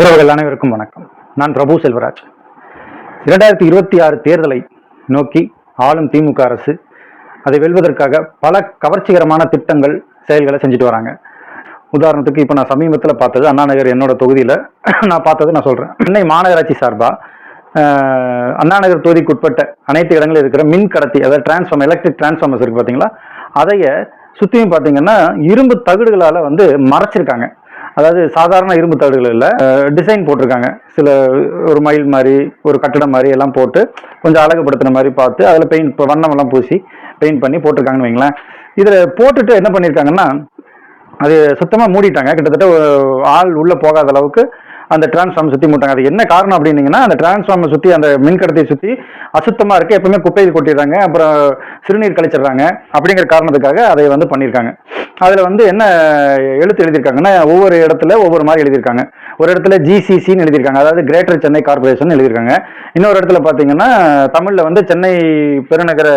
உறவுகள் அனைவருக்கும் வணக்கம். நான் பிரபு செல்வராஜ். இரண்டாயிரத்தி இருபத்தி ஆறு தேர்தலை நோக்கி ஆளும் திமுக அரசு அதை வெல்வதற்காக பல கவர்ச்சிகரமான திட்டங்கள் செயல்களை செஞ்சுட்டு வராங்க. உதாரணத்துக்கு இப்போ நான் சமீபத்தில் பார்த்தது அண்ணா நகர் என்னோட தொகுதியில் நான் பார்த்தது நான் சொல்கிறேன் சென்னை மாநகராட்சி சார்பாக அண்ணா நகர் தொகுதிக்கு உட்பட்ட அனைத்து இடங்களில் இருக்கிற மின் கடத்தி அதாவது டிரான்ஸ்ஃபார்ம் எலக்ட்ரிக் டிரான்ஸ்ஃபார்மர்ஸ் இருக்குது பார்த்தீங்களா அதைய சுற்றியும் பார்த்தீங்கன்னா இரும்பு தகடுகளால் வந்து மறைச்சிருக்காங்க. அதாவது சாதாரண இரும்பு தகடுகள் இல்லை. டிசைன் போட்டிருக்காங்க. சில ஒரு மயில் மாதிரி ஒரு கட்டடம் மாதிரி எல்லாம் போட்டு கொஞ்சம் அழகுபடுத்தின மாதிரி பார்த்து அதில் பெயிண்ட் இப்போ வண்ணமெல்லாம் பூசி பெயிண்ட் பண்ணி போட்டிருக்காங்கன்னு வைங்களேன். இதில் போட்டுட்டு என்ன பண்ணியிருக்காங்கன்னா அது சுத்தமாக மூடிட்டாங்க. கிட்டத்தட்ட ஆள் உள்ளே போகாத அளவுக்கு அந்த டிரான்ஸ்ஃபார்மர் சுற்றி மூட்டாங்க அது என்ன காரணம் அப்படின்னீங்கன்னா அந்த டிரான்ஸ்ஃபார்மை சுற்றி அந்த மின்கடத்தையை சுற்றி அசுத்தமாக இருக்குது எப்பவுமே குப்பையில் கொட்டிடுறாங்க. அப்புறம் சிறுநீர் கழிச்சிடுறாங்க. அப்படிங்கிற காரணத்துக்காக அதை வந்து பண்ணியிருக்காங்க அதில் வந்து என்ன எழுத்து எழுதியிருக்காங்கன்னா ஒவ்வொரு இடத்துல ஒவ்வொரு மாதிரி எழுதியிருக்காங்க. ஒரு இடத்துல ஜிசிசின்னு எழுதியிருக்காங்க. அதாவது கிரேட்டர் சென்னை கார்பரேஷன் எழுதியிருக்காங்க. இன்னொரு இடத்துல பார்த்தீங்கன்னா தமிழில் வந்து சென்னை பெருநகர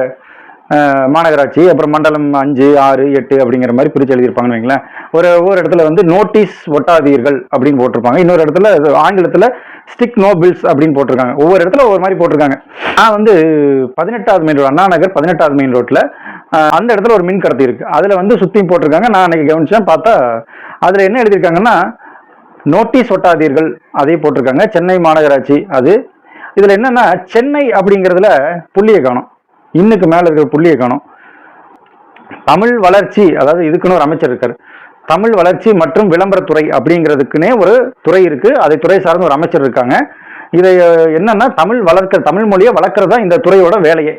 மாநகராட்சி அப்புறம் மண்டலம் அஞ்சு ஆறு எட்டு அப்படிங்கிற மாதிரி பிரித்து எழுதியிருப்பாங்கன்னு வைங்களேன். ஒரு ஒவ்வொரு இடத்துல வந்து நோட்டீஸ் ஒட்டாதீர்கள் அப்படின்னு போட்டிருப்பாங்க. இன்னொரு இடத்துல ஆங்கிலத்தில் ஸ்டிக் நோ பில்ஸ் அப்படின்னு போட்டிருக்காங்க. ஒவ்வொரு இடத்துல ஒவ்வொரு மாதிரி போட்டிருக்காங்க. நான் வந்து பதினெட்டாவது மெயின் ரோடு அண்ணா நகர் பதினெட்டாவது மெயின் ரோட்டில் அந்த இடத்துல ஒரு மின் கடத்தி இருக்கு. அதில் வந்து சுற்றியும் போட்டிருக்காங்க. நான் அன்னைக்கு கவனிச்சேன் பார்த்தா அதில் என்ன எழுதியிருக்காங்கன்னா நோட்டீஸ் ஒட்டாதீர்கள் அதே போட்டிருக்காங்க. சென்னை மாநகராட்சி அது. இதில் என்னன்னா சென்னை அப்படிங்கிறதுல புள்ளியை காணும். இன்னுக்கு மேலே இருக்கிற புள்ளியை காணும். தமிழ் வளர்ச்சி அதாவது இதுக்குன்னு ஒரு அமைச்சர் இருக்காரு. தமிழ் வளர்ச்சி மற்றும் விளம்பரத்துறை அப்படிங்கிறதுக்குன்னே ஒரு துறை இருக்கு. அதை துறை சார்ந்த ஒரு அமைச்சர் இருக்காங்க. இதை என்னன்னா தமிழ் வளர்க்க தமிழ் மொழியை வளர்க்கறது தான் இந்த துறையோட வேலையே.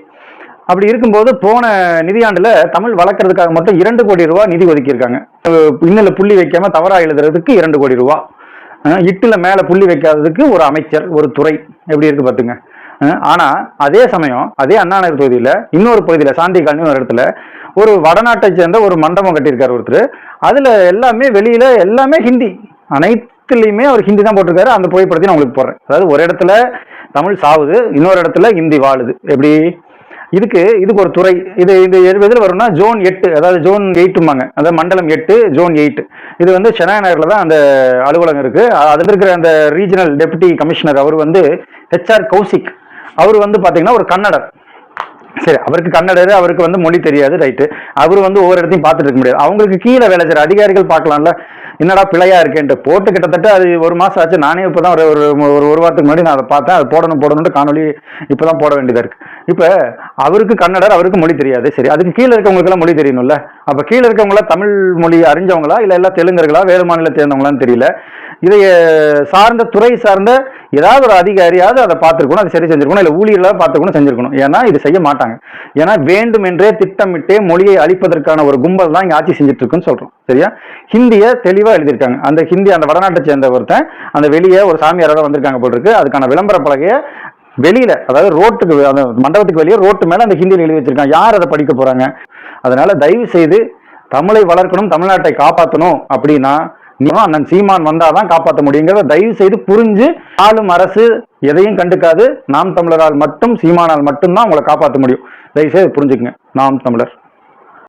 அப்படி இருக்கும்போது போன நிதியாண்டுல தமிழ் வளர்க்கறதுக்காக மட்டும் இரண்டு கோடி ரூபாய் நிதி ஒதுக்கியிருக்காங்க. இன்னில புள்ளி வைக்காம தவறா எழுதுறதுக்கு இரண்டு கோடி ரூபா. இட்டில் இட்டுல மேல புள்ளி வைக்காததுக்கு ஒரு அமைச்சர் ஒரு துறை. எப்படி இருக்கு பாத்துங்க. ஆனால் ஆனா அதே சமயம் அதே அண்ணாநகர் தொகுதியில் தொகுதியில இன்னொரு பகுதியில சாந்தி காலனி ஒரு இடத்துல ஒரு வடநாட்டை சேர்ந்த ஒரு மண்டபம் கட்டியிருக்காரு ஒருத்தர். அதுல எல்லாமே வெளியில எல்லாமே ஹிந்தி. அனைத்துலயுமே அவர் ஹிந்தி தான் போட்டிருக்காரு. அந்த புகைப்படத்தையும் உங்களுக்கு போடுறேன். அதாவது ஒரு இடத்துல தமிழ் சாவுது இன்னொரு இடத்துல ஹிந்தி வாழுது. எப்படி? இதுக்கு இதுக்கு ஒரு துறை. இது இது எது- எதுல வரும்னா ஜோன் எட்டு அதாவது ஜோன் எயிட்டுமாங்க அதாவது மண்டலம் எட்டு ஜோன் எயிட் இது வந்து சென்னாய் நகரில் தான் அந்த அலுவலகம் இருக்குது அதில் இருக்கிற அந்த ரீஜனல் டெபுட்டி கமிஷனர் அவர் வந்து ஹெச்ஆர் கௌசிக் அவர் வந்து பார்த்தீங்கன்னா ஒரு கன்னடர். சரி அவருக்கு கன்னடர் அவருக்கு வந்து மொழி தெரியாது ரைட்டு அவர் வந்து ஒவ்வொரு இடத்தையும் பார்த்துட்டு இருக்க முடியாது. அவங்களுக்கு கீழே வேலை செய்கிற அதிகாரிகள் பார்க்கலாம்ல. என்னடா பிழையா இருக்கேன்ட்டு. போட்டு கிட்டத்தட்ட அது ஒரு மாதம் ஆச்சு. நானே இப்பதான் ஒரு ஒரு ஒரு ஒரு வாரத்துக்கு முன்னாடி நான் அதை பார்த்தேன். அது போடணும் போடணும்னு காணொலி இப்போ தான் போட வேண்டியதாக இருக்குது இப்போ அவருக்கு கன்னடர் அவருக்கு மொழி தெரியாது. சரி அதுக்கு கீழே இருக்கவங்களுக்கெல்லாம் மொழி தெரியணும்ல. அப்போ கீழே இருக்கவங்களா தமிழ் மொழி அறிஞ்சவங்களா? இல்லை எல்லாம் தெலுங்கர்களா? வேறு மாநிலத்தை சேர்ந்தவங்களான்னு தெரியல. இதை சார்ந்த துறை சார்ந்த ஏதாவது ஒரு அதிகாரியாவது அதை பார்த்துருக்கணும் அதை சரி செஞ்சிருக்கணும் இல்லை ஊழியர்களாக பார்த்துக்கணும் செஞ்சிருக்கணும். ஏன்னா இது செய்ய மாட்டாங்க. ஏன்னா வேண்டும் என்றே திட்டமிட்டே மொழியை அழிப்பதற்கான ஒரு கும்பல் தான் இங்கே ஆட்சி செஞ்சுட்டு இருக்குன்னு சொல்கிறோம் சரியா? ஹிந்தியை தெளிவாக எழுதியிருக்காங்க. அந்த ஹிந்தி அந்த வடநாட்டை சேர்ந்த ஒருத்தன் அந்த வெளியே ஒரு சாமியாரோட வந்திருக்காங்க போல் இருக்கு. அதுக்கான விளம்பர பலகையை வெளியில அதாவது ரோட்டுக்கு அந்த மண்டபத்துக்கு வெளியே ரோட்டு மேல அந்த ஹிந்தியில் எழுதி வச்சிருக்காங்க. யார் அதை படிக்க போறாங்க? அதனால தயவு செய்து தமிழை வளர்க்கணும் தமிழ்நாட்டை காப்பாற்றணும் அப்படின்னா அண்ணன் சீமான் வந்தாதான் காப்பாற்ற முடியுங்கிறத தயவு செய்து புரிஞ்சு ஆளும் அரசு எதையும் கண்டுக்காது. நாம் தமிழரால் மட்டும் சீமானால் மட்டும்தான் உங்களை காப்பாற்ற முடியும். தயவு செய்து புரிஞ்சுக்குங்க. நாம் தமிழர்.